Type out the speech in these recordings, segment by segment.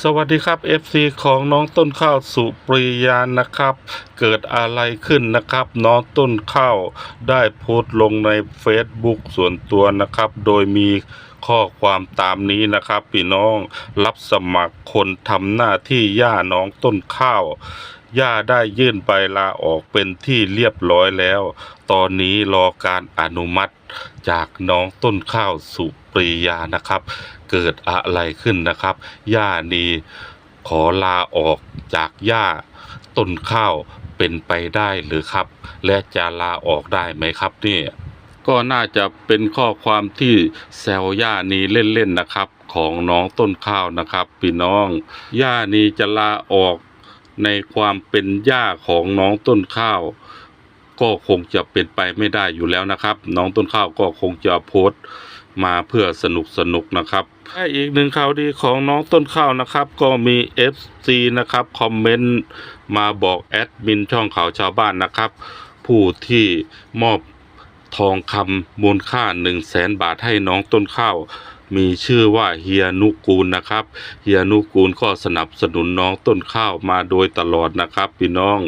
สวัสดีครับ FC ของน้องต้นข้าวสุปริยานะครับ เกิดอะไรขึ้นนะครับ น้องต้นข้าวได้โพสต์ลงใน Facebook ส่วนตัวนะครับ โดยมีข้อความตามนี้นะครับพี่น้องรับสมัครคนทำหน้าที่ย่าน้องต้นข้าว ย่าได้ยื่นใบลาออกเป็นที่เรียบร้อยแล้ว ตอนนี้รอการอนุมัติจากน้องต้นข้าวสุปรียานะครับ เกิดอะไรขึ้นนะครับ ย่านีขอลาออกจากย่าต้นข้าวเป็นไปได้หรือครับ และจะลาออกได้ไหมครับเนี่ยก็น่าจะเป็นข้อความที่แซวย่านีเล่นๆนะครับ ของน้องต้นข้าวนะครับพี่น้อง ย่านีจะลาออก ในความเป็นย่าของน้องต้นข้าว ก็คงจะเป็นไปไม่ได้อยู่แล้วนะครับ น้องต้นข้าวก็คงจะโพสต์มาเพื่อสนุกสนุกนะครับและอีกหนึ่งข่าวดีของน้องต้นข้าวนะครับ ก็มี FC นะครับคอมเมนต์มาบอกแอดมินช่องข่าวชาวบ้านนะครับ ผู้ที่มอบทองคำมูลค่า 1 0 0 0 0แสนบาทให้น้องต้นข้าว มีชื่อว่าเฮียนุกูลนะครับเฮียนุกูลก็สนับสนุนน้องต้นข้าวมาโดยตลอดนะครับ พี่น้อง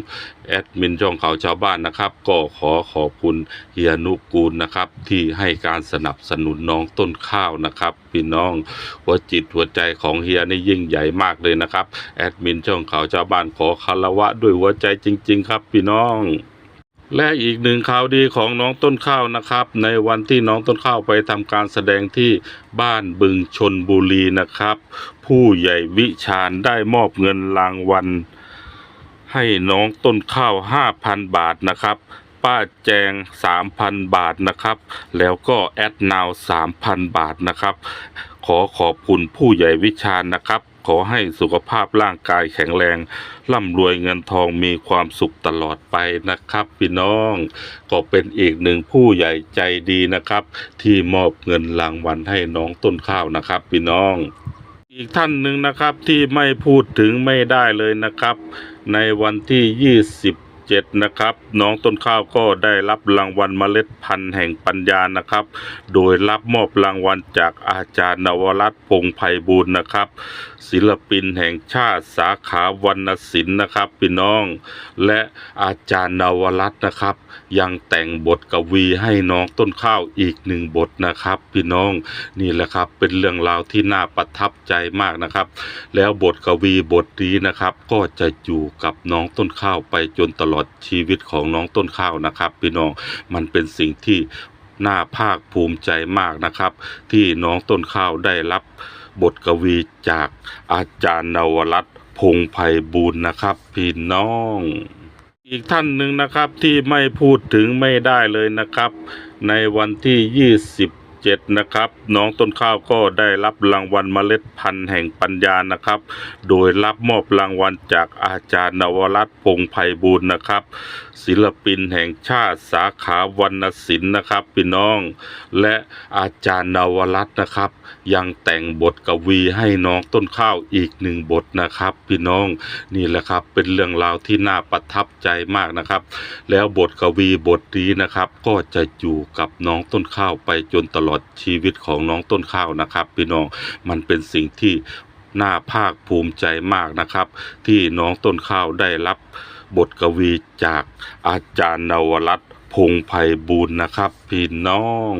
แอดมินช่องข่าวชาวบ้านนะครับ ก็ขอขอบคุณเฮียนุกูลนะครับ ที่ให้การสนับสนุนน้องต้นข้าวนะครับ พี่น้องหัวจิตหัวใจของเฮียนี่ยิ่งใหญ่มากเลยนะครับแอดมินช่องข่าวชาวบ้านขอคารวะด้วยหัวใจจริง ๆ ครับ พี่น้อง และอีกหนึ่งข่าวดีของน้องต้นข้าวนะครับ ในวันที่น้องต้นข้าวไปทำการแสดงที่บ้านบึงชนบุรีนะครับ ผู้ใหญ่วิชาญได้มอบเงินรางวัล ให้น้องต้นข้าว 5,000 บาทนะครับป้าแจง 3,000 บาทนะครับ แล้วก็แอดนาว 3,000 บาทนะครับ ขอขอบคุณผู้ใหญ่วิชาญนะครับ ขอให้สุขภาพร่างกายแข็งแรง ร่ำรวยเงินทองมีความสุขตลอดไปนะครับ พี่น้องก็เป็นอีกหนึ่งผู้ใหญ่ใจดีนะครับ ที่มอบเงินรางวัลให้น้องต้นข้าวนะครับ พี่น้อง อีกท่านหนึ่งนะครับที่ไม่พูดถึงไม่ได้เลยนะครับ ในวันที่ 27นะครับ น้องต้นข้าวก็ได้รับรางวัลเมล็ดพันธุ์แห่งปัญญานะครับ โดยรับมอบรางวัลจากอาจารย์นวรัตน์พงไพบูลย์นะครับ ศิลปินแห่งชาติสาขาวรรณศิลป์นะครับพี่น้อง และอาจารย์นวรัตน์นะครับ ยังแต่งบทกวีให้น้องต้นข้าวอีกหนึ่งบทนะครับ พี่น้องนี่แหละครับเป็นเรื่องราวที่น่าประทับใจมากนะครับ แล้วบทกวีบทนี้นะครับ ก็จะอยู่กับน้องต้นข้าวไปจนตลอดชีวิตของน้องต้นข้าวนะครับ พี่น้องมันเป็นสิ่งที่น่าภาคภูมิใจมากนะครับ ที่น้องต้นข้าวได้รับบทกวีจากอาจารย์นวรัตน์พงไพบูลนะครับ พี่น้อง อีกท่านหนึ่งนะครับที่ไม่พูดถึงไม่ได้เลยนะครับ ในวันที่ 27นะครับ น้องต้นข้าวก็ได้รับรางวัลเมล็ดพันธุ์แห่งปัญญานะครับ โดยรับมอบรางวัลจากอาจารย์นวรัตน์พงไพบูลนะครับ ศิลปินแห่งชาติสาขาวรรณศิลป์นะครับพี่น้อง และอาจารย์นวรัตน์นะครับ ยังแต่งบทกวีให้น้องต้นข้าวอีกหนึ่งบทนะครับ พี่น้องนี่แหละครับเป็นเรื่องราวที่น่าประทับใจมากนะครับ แล้วบทกวีบทนี้นะครับ ก็จะอยู่กับน้องต้นข้าวไปจนตลอดชีวิตของน้องต้นข้าวนะครับ พี่น้องมันเป็นสิ่งที่น่าภาคภูมิใจมากนะครับ ที่น้องต้นข้าวได้รับบทกวีจากอาจารย์นวรัตน์พงไพบูลย์นะครับ พี่น้อง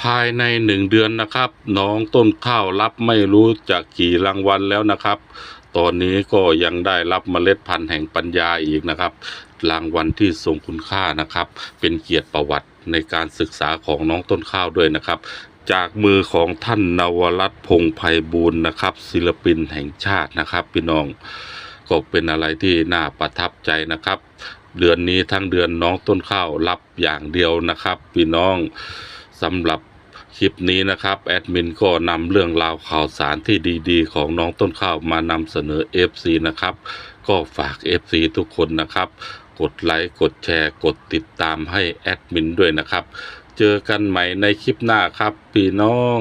ภายในหนึ่งเดือนนะครับ น้องต้นข้าวรับไม่รู้จะกี่รางวัลแล้วนะครับ ตอนนี้ก็ยังได้รับเมล็ดพันธุ์แห่งปัญญาอีกนะครับ รางวัลที่ทรงคุณค่านะครับ เป็นเกียรติประวัติ ในการศึกษาของน้องต้นข้าวด้วยนะครับ จากมือของท่านนวรัตพงไพบูลย์นะครับ ศิลปินแห่งชาตินะครับ พี่น้องก็เป็นอะไรที่น่าประทับใจนะครับ เดือนนี้ทั้งเดือนน้องต้นข้าวรับอย่างเดียวนะครับ พี่น้องสำหรับคลิปนี้นะครับแอดมินก็นำเรื่องราวข่าวสารที่ดีๆ ของน้องต้นข้าวมานำเสนอ FC นะครับ ก็ฝาก FC ทุกคนนะครับ กดไลค์กดแชร์กดติดตามให้แอดมินด้วยนะครับ เจอกันใหม่ในคลิปหน้าครับพี่น้อง